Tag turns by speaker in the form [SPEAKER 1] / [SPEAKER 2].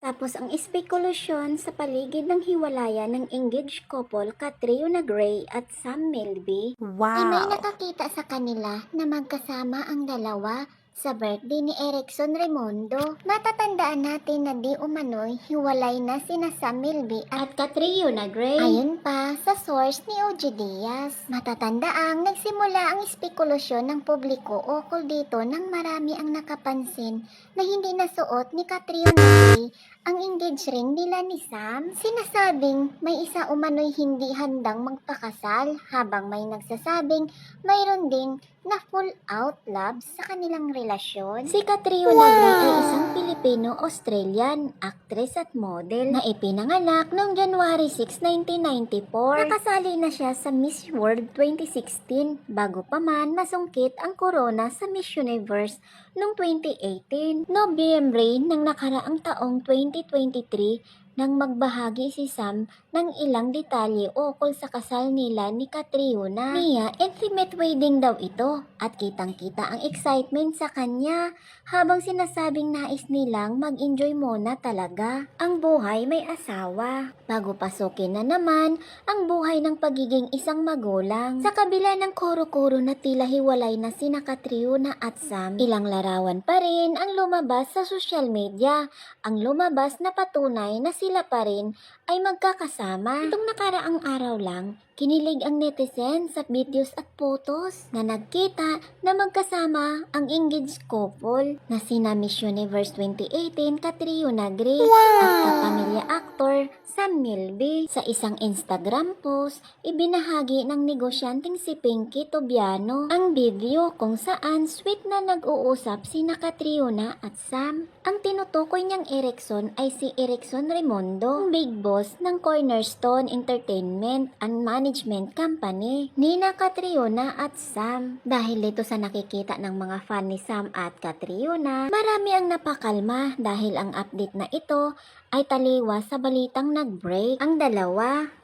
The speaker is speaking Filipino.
[SPEAKER 1] Tapos ang espekulasyon sa paligid ng hiwalayan ng engaged couple Katrina Gray at Sam Melby. Ay may nakakita sa kanila na magkasama ang dalawa sa birthday ni Erickson Raimondo. Matatandaan natin na di umano'y hiwalay na sina Sam Milby at Catriona Gray. Ayon pa sa source ni OG Diaz. Matatandaang nagsimula ang espekulasyon ng publiko ukol dito nang marami ang nakapansin na hindi nasuot ni Catriona Gray ang engaged ring nila ni Sam. Sinasabing may isa umano'y hindi handang magpakasal habang may nagsasabing mayroon ding na full out love sa kanilang relasyon. Si Catriona Gray ay isang Pilipino-Australian actress at model na ipinanganak noong January 6, 1994. Nakasali na siya sa Miss World 2016 bago pa man masungkit ang corona sa Miss Universe noong 2018. Nobyembre ng nakaraang taong 2023 nang magbahagi si Sam ng ilang detalye ukol sa kasal nila ni Catriona. Niya, intimate wedding daw ito at kitang-kita ang excitement sa kanya habang sinasabing nais nilang mag-enjoy muna talaga ang buhay may asawa bago pasukin na naman ang buhay ng pagiging isang magulang. Sa kabila ng kuro-kuro na tila hiwalay na sina Catriona at Sam, ilang larawan pa rin ang lumabas sa social media. Ang lumabas na patunay na sila pa rin ay magkakasama. Itong nakaraang araw lang, kinilig ang netizen sa videos at photos na nagkita na magkasama ang engaged couple na sina Miss Universe 2018 Catriona Gray at kapamilya actor Sam Milby. Sa isang Instagram post, ibinahagi ng negosyanteng si Pinky Tobiano ang video kung saan sweet na nag-uusap sina Catriona at Sam. Ang tinutukoy niyang Erickson ay si Erickson Raimondo, big boss ng Cornerstone Entertainment and Management Company, Nina Catriona at Sam. Dahil dito sa nakikita ng mga fan ni Sam at Catriona, marami ang napakalma dahil ang update na ito ay taliwas sa balitang nag-break. Ang dalawa